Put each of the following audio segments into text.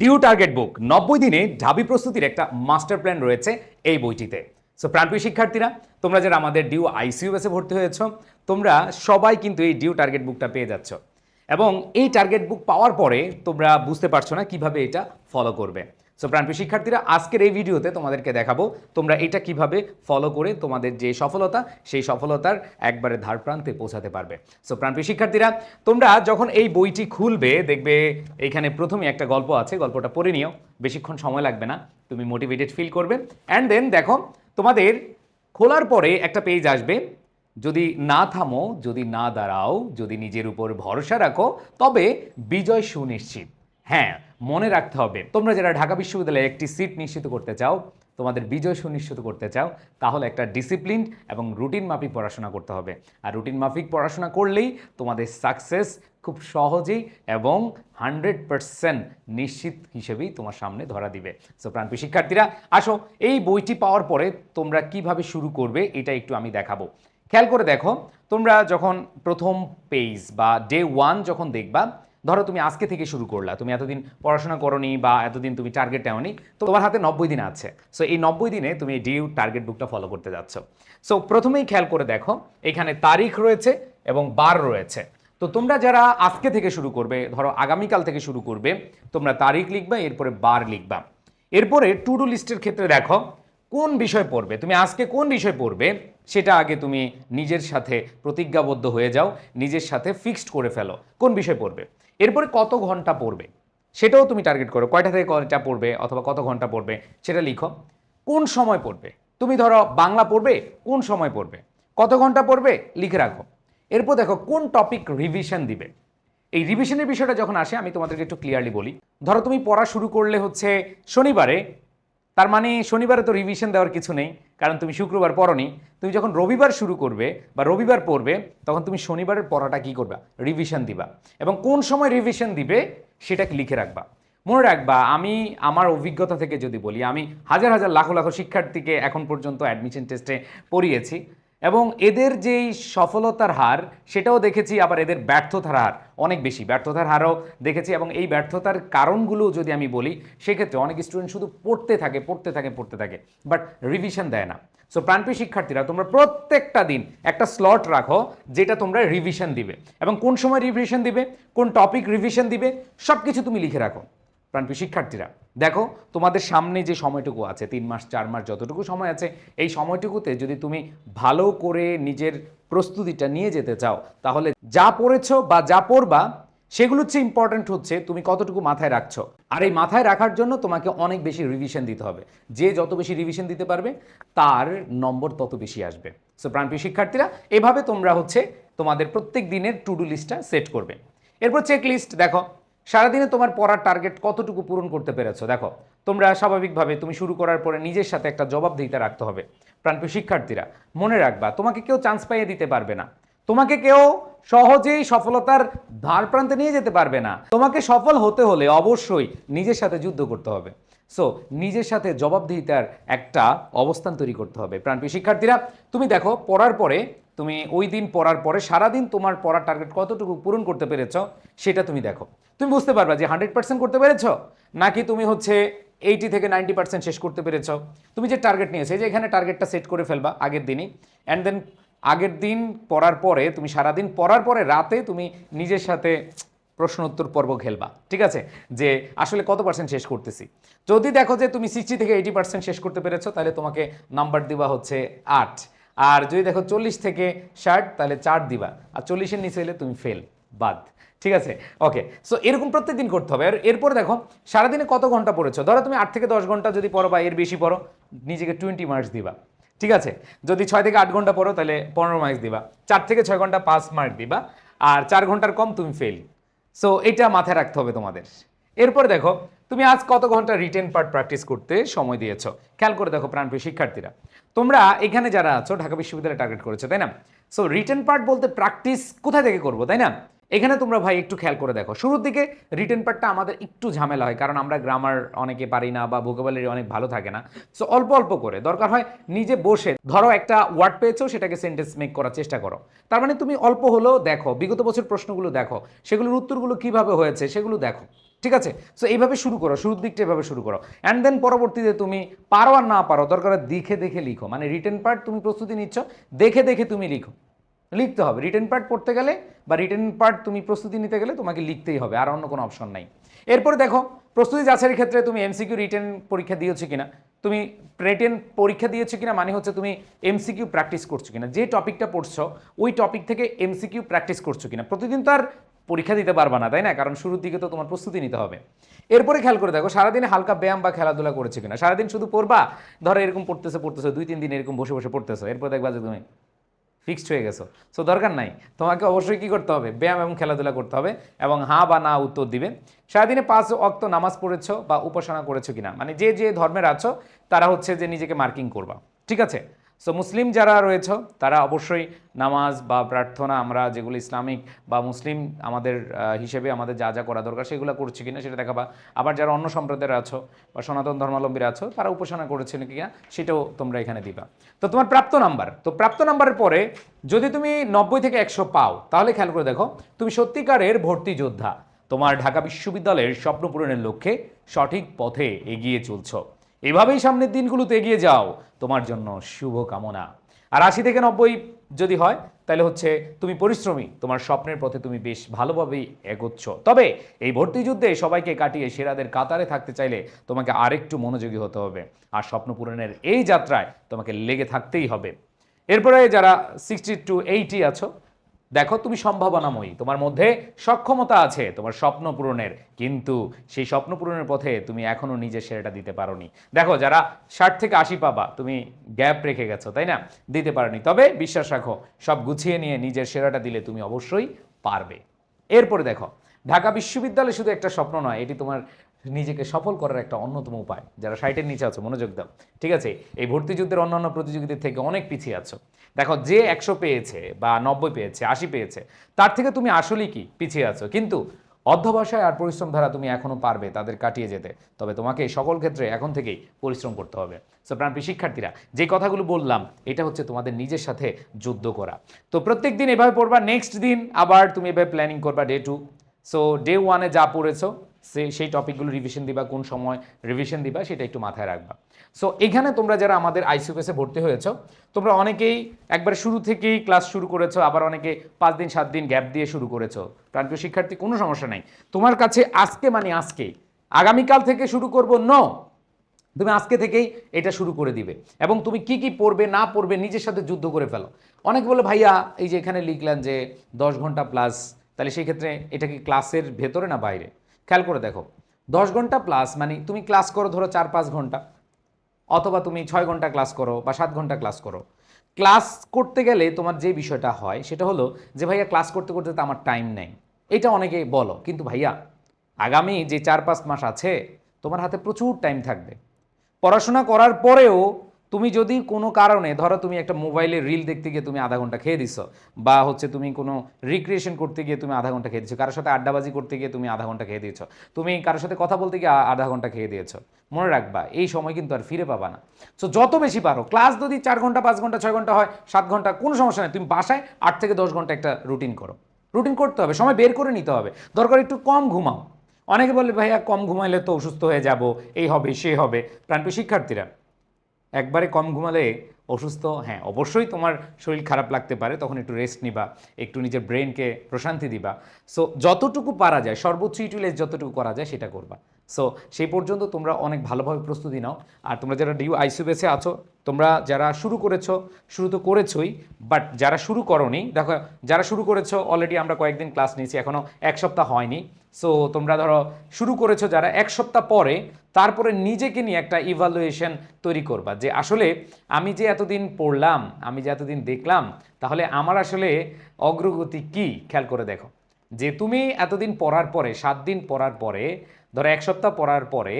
Due target বুক। নব্বই দিনে ঢাবি প্রস্তুতির একটা মাস্টার প্ল্যান রয়েছে এই বইটিতে। সো প্রাণপ্রিয় শিক্ষার্থীরা, তোমরা যারা আমাদের ডিউ আইসিউএসে ভর্তি হয়েছ, তোমরা সবাই কিন্তু এই ডিউ টার্গেট বুকটা পেয়ে যাচ্ছ। এবং এই টার্গেট বুক পাওয়ার পরে তোমরা বুঝতে পারছ না কীভাবে এটা ফলো করবে। সো প্রাণপ্রিয় শিক্ষার্থীরা, আজকের এই ভিডিওতে তোমাদেরকে দেখাবো তোমরা এটা কীভাবে ফলো করে তোমাদের যে সফলতা, সেই সফলতার একবারে ধার প্রান্তে পৌঁছাতে পারবে। সো প্রাণপ্রিয় শিক্ষার্থীরা, তোমরা যখন এই বইটি খুলবে, দেখবে এখানে প্রথমে একটা গল্প আছে, গল্পটা পড়ে নিও, বেশিক্ষণ সময় লাগবে না, তুমি মোটিভেটেড ফিল করবে। অ্যান্ড দেন দেখো, তোমাদের খোলার পরে একটা পেজ আসবে, যদি না থামো, যদি না দাঁড়াও, যদি নিজের উপর ভরসা রাখো, তবে বিজয় সুনিশ্চিত। হ্যাঁ মনে রাখতে হবে। তোমরা যারা ঢাকা বিশ্ববিদ্যালয়ে একটি সিট নিশ্চিত করতে চাও, তোমাদের বিজয় সুনিশ্চিত করতে চাও, তাহলে একটা ডিসিপ্লিন এবং রুটিন মাফিক পড়াশোনা করতে হবে। আর রুটিন মাফিক পড়াশোনা করলেই তোমাদের সাকসেস খুব সহজেই এবং হান্ড্রেড পারসেন্ট নিশ্চিত হিসেবেই তোমার সামনে ধরা দিবে। সো প্রাণপ্রিয় শিক্ষার্থীরা, আসো, এই বইটি পাওয়ার পরে তোমরা কীভাবে শুরু করবে এটা একটু আমি দেখাবো। খেয়াল করে দেখো, তোমরা যখন প্রথম পেজ বা ডে ওয়ান যখন দেখবা ধরো তুমি আজকে থেকে শুরু করলা, তুমি এতদিন পড়াশোনা করনি বা এতদিন তুমি টার্গেট নেওনি তো তোমার হাতে নব্বই দিন আছে। সো এই নব্বই দিনে তুমি ডিউ টার্গেট বুকটা ফলো করতে যাচ্ছ। সো প্রথমেই খেয়াল করে দেখো, এখানে তারিখ রয়েছে এবং বার রয়েছে। তো তোমরা যারা আজকে থেকে শুরু করবে, ধরো আগামীকাল থেকে শুরু করবে, তোমরা তারিখ লিখবা, এরপরে বার লিখবা। এরপরে টু ডু লিস্টের ক্ষেত্রে দেখো, কোন বিষয় পড়বে, তুমি আজকে কোন বিষয় পড়বে, সেটা আগে তুমি নিজের সাথে প্রতিজ্ঞাবদ্ধ হয়ে যাও, নিজের সাথে ফিক্সড করে ফেলো, কোন বিষয় পড়বে? এরপরে কত ঘণ্টা পড়বে? সেটাও তুমি টার্গেট করো। কয়টা থেকে কয়টা পড়বে অথবা কত ঘণ্টা পড়বে সেটা লিখো। কোন সময় পড়বে? তুমি ধরো বাংলা পড়বে, কোন সময় পড়বে? কত ঘণ্টা পড়বে? লিখে রাখো। এরপর দেখো কোন টপিক রিভিশন দিবে। এই রিভিশনের বিষয়টা যখন আসে, আমি তোমাদেরকে একটু ক্লিয়ারলি বলি। ধরো তুমি পড়া শুরু করলে হচ্ছে শনিবারে, তার মানে শনিবারে তো রিভিশন দেওয়ার কিছু নেই। কারণ তুমি শুক্রবার পড়নি, তুমি যখন রবিবার শুরু করবে বা রবিবার পড়বে, তখন তুমি শনিবারের পড়াটা কী করবে? রিভিশন দিবা। এবং কোন সময় রিভিশন দিবে, সেটাকে লিখে রাখবা। মনে রাখবা, আমি আমার অভিজ্ঞতা থেকে যদি বলি, আমি হাজার হাজার লাখো লাখো শিক্ষার্থীকে এখন পর্যন্ত অ্যাডমিশন টেস্টে পড়িয়েছি। এবং এদের যেই সফলতার হার, সেটাও দেখেছি, আবার এদের ব্যর্থতার হার অনেক বেশি। ব্যর্থতার হারও দেখেছি এবং এই ব্যর্থতার কারণগুলো যদি আমি বলি, সেক্ষেত্রে অনেক স্টুডেন্ট শুধু পড়তে থাকে পড়তে থাকে পড়তে থাকে বাট রিভিশন দেয় না। সো প্রাণপ্রিয় শিক্ষার্থীরা, তোমরা প্রত্যেকটা দিন একটা স্লট রাখো, যেটা তোমরা রিভিশন দিবে। এবং কোন সময় রিভিশন দিবে, কোন টপিক রিভিশন দিবে সব কিছু তুমি লিখে রাখো। প্রাণপ্রিয় শিক্ষার্থীরা, দেখো তোমাদের সামনে যে সময়টুকু আছে, তিন মাস, চার মাস যতটুকু সময় আছে, এই সময়টুকুতে যদি তুমি ভালো করে নিজের প্রস্তুতিটা নিয়ে যেতে চাও, তাহলে যা পড়েছো বা যা পড়বা, সেগুলো হচ্ছে ইম্পর্ট্যান্ট হচ্ছে তুমি কতটুকু মাথায় রাখছো। আর এই মাথায় রাখার জন্য তোমাকে অনেক বেশি রিভিশন দিতে হবে। যে যত বেশি রিভিশন দিতে পারবে, তার নম্বর তত বেশি আসবে। সো প্রাণপ্রিয় শিক্ষার্থীরা, এভাবে তোমরা হচ্ছে তোমাদের প্রত্যেক দিনের টু ডু লিস্টটা সেট করবে। এরপর চেক লিস্ট দেখো সারাদিনে তোমার পড়ার টার্গেট কতটুকু পূরণ করতে পেরেছ? দেখো, তোমরা স্বাভাবিকভাবে তুমি শুরু করার পরে নিজের সাথে একটা জবাবদিহিতা রাখতে হবে। প্রাণপ্রিয় শিক্ষার্থীরা, মনে রাখবা, তোমাকে কেউ চান্স পাইয়ে দিতে পারবে না। তোমাকে কেউ সহজেই সফলতার ধার প্রান্তে নিয়ে যেতে পারবে না। তোমাকে সফল হতে হলে অবশ্যই নিজের সাথে যুদ্ধ করতে হবে। সো নিজের সাথে জবাবদিহিতার একটা অবস্থান তৈরি করতে হবে। প্রাণপ্রিয় শিক্ষার্থীরা, তুমি দেখো, পড়ার পরে, তুমি ওই দিন পড়ার পরে সারাদিন তোমার পড়ার টার্গেট কতটুকু পূরণ করতে পেরেছ, সেটা তুমি দেখো। তুমি বুঝতে পারবা যে হান্ড্রেড পার্সেন্ট করতে পেরেছ? নাকি তুমি হচ্ছে এইটি থেকে নাইনটি পার্সেন্ট শেষ করতে পেরেছ? তুমি যে টার্গেট নিয়েছে যে এখানে টার্গেটটা সেট করে ফেলবা আগের দিনই অ্যান্ড দেন আগের দিন পড়ার পরে, তুমি সারাদিন পড়ার পরে রাতে তুমি নিজের সাথে প্রশ্ন উত্তর পর্ব খেলবা, ঠিক আছে? যে আসলে কত পার্সেন্ট শেষ করতেছি? যদি দেখো যে তুমি সিক্সটি থেকে এইটি পার্সেন্ট শেষ করতে পেরেছ, তাহলে তোমাকে নাম্বার দেওয়া হচ্ছে আট। আর যদি দেখো চল্লিশ থেকে ষাট, তাহলে চার দিবা। আর চল্লিশের নিচে এলে তুমি ফেল বাদ। ঠিক আছে? ওকে সো এরকম প্রত্যেক দিন করতে হবে। আর এরপরে দেখো, সারাদিনে কত ঘণ্টা পড়েছো? ধরো তুমি আট থেকে দশ ঘণ্টা যদি পড়ো বা এর বেশি পড়ো, নিজেকে টোয়েন্টি মার্কস দিবা। ঠিক আছে? যদি ছয় থেকে আট ঘণ্টা পড়ো, তাহলে পনেরো মার্কস দিবা। চার থেকে ছয় ঘণ্টা পাঁচ মার্ক দিবা। আর চার ঘণ্টার কম তুমি ফেল সো এটা মাথায় রাখতে হবে তোমাদের। এরপর দেখো, তুমি আজ কত ঘণ্টা রিটেন পার্ট প্র্যাকটিস করতে সময় দিয়েছ? খেয়াল করে দেখো প্রাণপ্রিয় শিক্ষার্থীরা। তোমরা এখানে যারা আছো, ঢাকা বিশ্ববিদ্যালয়ে টার্গেট করেছ, তাই না? সো রিটেন পার্ট বলতে প্র্যাকটিস কোথায় থেকে করব, তাই না? এখানে তোমরা ভাই একটু খেয়াল করে দেখো। শুরুর দিকে রিটেন পার্টটা আমাদের একটু ঝামেলা হয়, কারণ আমরা গ্রামার অনেকে পারি না বা ভোকাবুলারি অনেক ভালো থাকে না। সো অল্প অল্প করে। দরকার হয় নিজে বসে। ধরো একটা ওয়ার্ড পেয়েছ, সেটাকে সেন্টেন্স মেক করার চেষ্টা করো। তার মানে তুমি অল্প হলেও দেখো, বিগত বছর প্রশ্নগুলো দেখো, সেগুলোর উত্তরগুলো কীভাবে হয়েছে সেগুলো দেখো, ঠিক আছে? সো এইভাবে শুরু করো, শুরুর দিকটা এভাবে শুরু করো। অ্যান্ড দেন পরবর্তীতে তুমি পারো আর না পারো, দরকার দেখে দেখে লিখো। মানে রিটেন পার্ট তুমি প্রস্তুতি নিচ্ছ, দেখে দেখে তুমি লিখো। লিখতে হবে। রিটেন পার্ট পড়তে গেলে বা রিটেন পার্ট তুমি প্রস্তুতি নিতে গেলে তোমাকে লিখতেই হবে, আর অন্য কোনো অপশন নাই। এরপরে দেখো, প্রস্তুতি যাচাইয়ের ক্ষেত্রে তুমি এমসিকিউ রিটেন পরীক্ষা দিয়েছ কিনা, তুমি রিটেন পরীক্ষা দিয়েছ কিনা মানে হচ্ছে তুমি এমসিকিউ প্র্যাকটিস করছ কিনা। যে টপিকটা পড়ছো, ওই টপিক থেকে এমসিকিউ প্র্যাকটিস করছ কিনা। প্রতিদিন তো আর পরীক্ষা দিতে পারবা না, তাই না? কারণ শুরুর দিকে তো তোমার প্রস্তুতি নিতে হবে। এরপরে খেয়াল করে দেখো, সারাদিনে হালকা ব্যায়াম বা খেলাধুলা করেছ কিনা। সারাদিন শুধু পড়বা? ধরো এরকম পড়তেছে পড়তেছে, দুই, তিন দিন এরকম বসে বসে পড়তেছো। এরপর দেখবা যে তুমি ফিক্সড হয়ে গেছো। সো দরকার নাই। তোমাকে অবশ্যই কি করতে হবে? ব্যায়াম এবং খেলাধুলা করতে হবে এবং হা বা না উত্তর দিবে। সারাদিনে পাঁচ অক্ত নামাজ পড়েছ বা উপাসনা করেছ কিনা? মানে যে যে ধর্মের আছো, তারা হচ্ছে যে নিজেকে মার্কিং করবা। ঠিক আছে? সো মুসলিম যারা রয়েছে, তারা অবশ্যই নামাজ বা প্রার্থনা, আমরা যেগুলো ইসলামিক বা মুসলিম আমাদের হিসেবে আমাদের যা যা করা দরকার, সেগুলো করছি কিনা সেটা দেখাবা। আবার যারা অন্য সম্প্রদায়ের আছো বা সনাতন ধর্মাবলম্বীরা আছো, তারা উপাসনা করেছেন কিনা, সেটাও তোমরা এখানে দিবা। তো, তোমার প্রাপ্ত নাম্বার। তো, প্রাপ্ত নাম্বারের পরে যদি তুমি নব্বই থেকে একশো পাও, তাহলে খেয়াল করে দেখো, তুমি সত্যিকারের ভর্তি যোদ্ধা। তোমার ঢাকা বিশ্ববিদ্যালয়ের স্বপ্ন পূরণের লক্ষ্যে সঠিক পথে এগিয়ে চলছো। এভাবেই সামনের দিনগুলোতে এগিয়ে যাও। তোমার জন্য শুভ কামনা আর আশি থেকে নব্বই যদি হয়, তাহলে হচ্ছে তুমি পরিশ্রমী। তোমার স্বপ্নের পথে তুমি বেশ ভালোভাবেই এগোচ্ছ। তবে এই ভর্তি যুদ্ধে সবাইকে কাটিয়ে সেরাদের কাতারে থাকতে চাইলে তোমাকে আরেকটু মনোযোগী হতে হবে। আর স্বপ্ন পূরণের এই যাত্রায় তোমাকে লেগে থাকতেই হবে। এরপরে যারা সিক্সটি টু এইটি আছো দেখো তুমি সম্ভাবনাময়ী, তোমার মধ্যে সক্ষমতা আছে, তোমার স্বপ্ন পূরণের, কিন্তু সেই স্বপ্ন পূরণের পথে তুমি এখনও নিজের সেরাটা দিতে পারোনি। দেখো, যারা ষাট থেকে আশি পাবা, তুমি গ্যাপ রেখে গেছো, তাই না? দিতে পারোনি। তবে বিশ্বাস রাখো, সব গুছিয়ে নিয়ে নিজের সেরাটা দিলে তুমি অবশ্যই পারবে। এরপরে দেখো, ঢাকা বিশ্ববিদ্যালয় শুধু একটা স্বপ্ন নয়, এটি তোমার নিজেকে সফল করার একটা অন্যতম উপায়। যারা সাইটের নিচে আছো, মনোযোগ দাও। ঠিক আছে? এই ভর্তি যুদ্ধের অন্যান্য প্রতিযোগীদের থেকে অনেক পিছিয়ে আছো। দেখো, যে একশো পেয়েছে বা নব্বই পেয়েছে, আশি পেয়েছে, তার থেকে তুমি আসলেই কি? পিছিয়ে আছো। কিন্তু অধ্যবসায় আর পরিশ্রম দ্বারা তুমি এখনও পারবে তাদের কাটিয়ে যেতে। তবে তোমাকে সকল ক্ষেত্রে এখন থেকেই পরিশ্রম করতে হবে। সো প্রাণপ্রিয় শিক্ষার্থীরা, যে কথাগুলো বললাম, এটা হচ্ছে তোমাদের নিজের সাথে যুদ্ধ করা। তো প্রত্যেক দিন এভাবে পড়বা নেক্সট দিন আবার তুমি এভাবে প্ল্যানিং করবা ডে টু সো ডে ওয়ানে যা পড়েছো সেই টপিকগুলো রিভিশন দিবা, কোন সময় রিভিশন দিবা, সেটা একটু মাথায় রাখবা। সো এখানে তোমরা যারা আমাদের আইসিউএসে ভর্তি হয়েছো, তোমরা অনেকেই একবার শুরু থেকেই ক্লাস শুরু করেছ, আবার অনেকে পাঁচ দিন, সাত দিন গ্যাপ দিয়ে শুরু করেছ। প্রাণপ্রিয় শিক্ষার্থী, কোনো সমস্যা নাই। তোমার কাছে আজকে মানে আজকে। আগামীকাল থেকে শুরু করব ন তুমি আজকে থেকেই এটা শুরু করে দিবে। এবং তুমি কি কি পড়বে, না পড়বে, নিজের সাথে যুদ্ধ করে ফেলো। অনেক বলে, ভাইয়া, এই যে এখানে লিখলেন যে দশ ঘণ্টা প্লাস তাহলে সেই ক্ষেত্রে এটা কি ক্লাসের ভেতরে না বাইরে? খেয়াল করে দেখো, দশ ঘণ্টা প্লাস মানে তুমি ক্লাস করো ধরো চার পাঁচ ঘণ্টা, অথবা তুমি ছয় ঘণ্টা ক্লাস করো বা সাত ঘণ্টা ক্লাস করো। ক্লাস করতে গেলে তোমার যে বিষয়টা হয় সেটা হলো যে, ভাইয়া ক্লাস করতে করতে তো আমার টাইম নেই। এটা অনেকে বলো, কিন্তু ভাইয়া, আগামী যে চার পাঁচ মাস আছে, তোমার হাতে প্রচুর টাইম থাকবে। পড়াশোনা করার পরেও তুমি যদি কোনো কারণে, ধরো তুমি একটা মোবাইলে রিল দেখতে গিয়ে তুমি আধা ঘণ্টা খেয়ে দিছো, বা হচ্ছে তুমি কোনো রিক্রিয়েশন করতে গিয়ে তুমি আধা ঘণ্টা খেয়ে দিচ্ছ কারোর সাথে আড্ডাবাজি করতে গিয়ে তুমি আধা ঘণ্টা খেয়ে দিয়েছ, তুমি কারোর সাথে কথা বলতে গিয়ে আধা ঘণ্টা খেয়ে দিয়েছ, মনে রাখবা, এই সময় কিন্তু আর ফিরে পাবা না। সো যত বেশি পারো ক্লাস যদি চার ঘণ্টা, পাঁচ ঘণ্টা, ছয় ঘণ্টা হয়, সাত ঘণ্টা, কোনো সমস্যা নেই, তুমি বাসায় আট থেকে দশ ঘণ্টা একটা রুটিন করো। রুটিন করতে হবে, সময় বের করে নিতে হবে। দরকার একটু কম ঘুমাও। অনেকে বলে, ভাইয়া, কম ঘুমাইলে তো অসুস্থ হয়ে যাব, এই হবে, সে হবে। প্রাণপ্রিয় শিক্ষার্থীরা একবারে কম ঘুমালে অসুস্থ হ্যাঁ অবশ্যই তোমার শরীর খারাপ লাগতে পারে, তখন একটু রেস্ট নিবা, একটু নিজের ব্রেনকে প্রশান্তি দিবা। সো যতটুকু পারা যায়, সর্বোচ্চ ইউটিলাইজ যতটুকু করা যায়, সেটা করবা। সো সেই পর্যন্ত তোমরা অনেক ভালোভাবে প্রস্তুতি নাও। আর তোমরা যারা ডিউ আইসিউবেসে আছো, তোমরা যারা শুরু করেছ, শুরু তো করেছোই বাট যারা শুরু করনি, দেখো, যারা শুরু করেছ অলরেডি আমরা কয়েকদিন ক্লাস নিয়েছি এখনও এক সপ্তাহ হয়নি। সো তোমরা ধরো, শুরু করেছ যারা এক সপ্তাহ পরে, তারপরে নিজেকে নিয়ে একটা ইভালুয়েশন তৈরি করবা যে আসলে আমি যে এতদিন পড়লাম, আমি যে এতদিন দেখলাম, তাহলে আমার আসলে অগ্রগতি কি? খেয়াল করে দেখো। যে তুমি এতদিন পড়ার পরে, সাত দিন পড়ার পরে ধরো এক সপ্তাহ পড়ার পরে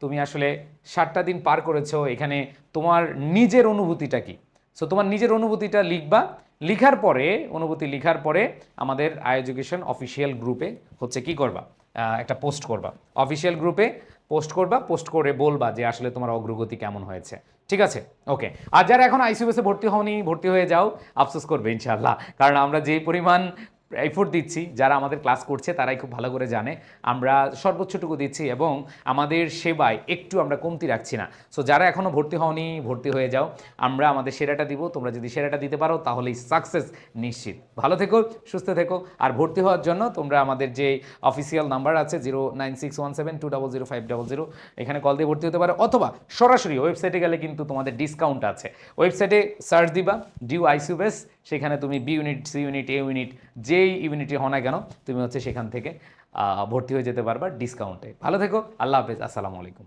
তুমি আসলে ষাটটা দিন পার করেছ, এখানে তোমার নিজের অনুভূতিটা কি? সো তোমার নিজের অনুভূতিটা লিখবা। লিখার পরে, অনুভূতি লিখার পরে আমাদের আই আয়োজকেশন অফিসিয়াল গ্রুপে হচ্ছে কি করবা? একটা পোস্ট করবা। অফিসিয়াল গ্রুপে পোস্ট করবা পোস্ট করে বলবা যে আসলে তোমার অগ্রগতি কেমন হয়েছে। ঠিক আছে? ওকে আর যারা এখন আইসিউএসে ভর্তি হওনি, ভর্তি হয়ে যাও, আফসোস করবে ইনশাআল্লাহ। কারণ আমরা যেই পরিমাণ এফোর্ট দিচ্ছি, যারা আমাদের ক্লাস করছে তারাই খুব ভালো করে জানে। আমরা সর্বোচ্চটুকু দিচ্ছি এবং আমাদের সেবায় একটু আমরা কমতি রাখছি না। সো যারা এখনও ভর্তি হওনি, ভর্তি হয়ে যাও। আমরা আমাদের সেরাটা দিব, তোমরা যদি সেরাটা দিতে পারো তাহলেই সাকসেস নিশ্চিত। ভালো থেকো, সুস্থ থেকো। আর ভর্তি হওয়ার জন্য তোমরা আমাদের যে অফিসিয়াল নাম্বার আছে zero nine six one seven two double zero five double zero, এখানে কল দিয়ে ভর্তি হতে পারো। অথবা সরাসরি ওয়েবসাইটে গেলে কিন্তু তোমাদের ডিসকাউন্ট আছে। ওয়েবসাইটে সার্চ দিবা ডিউ আইসিউ বেস সেখানে তুমি B unit C unit A unit যেই ইমিউনিটি হও না কেন, তুমি হচ্ছে সেখান থেকে ভর্তি হয়ে যেতে পারবা ডিসকাউন্টে ভালো থেকো, আল্লাহ হাফেজ, আসসালামু আলাইকুম।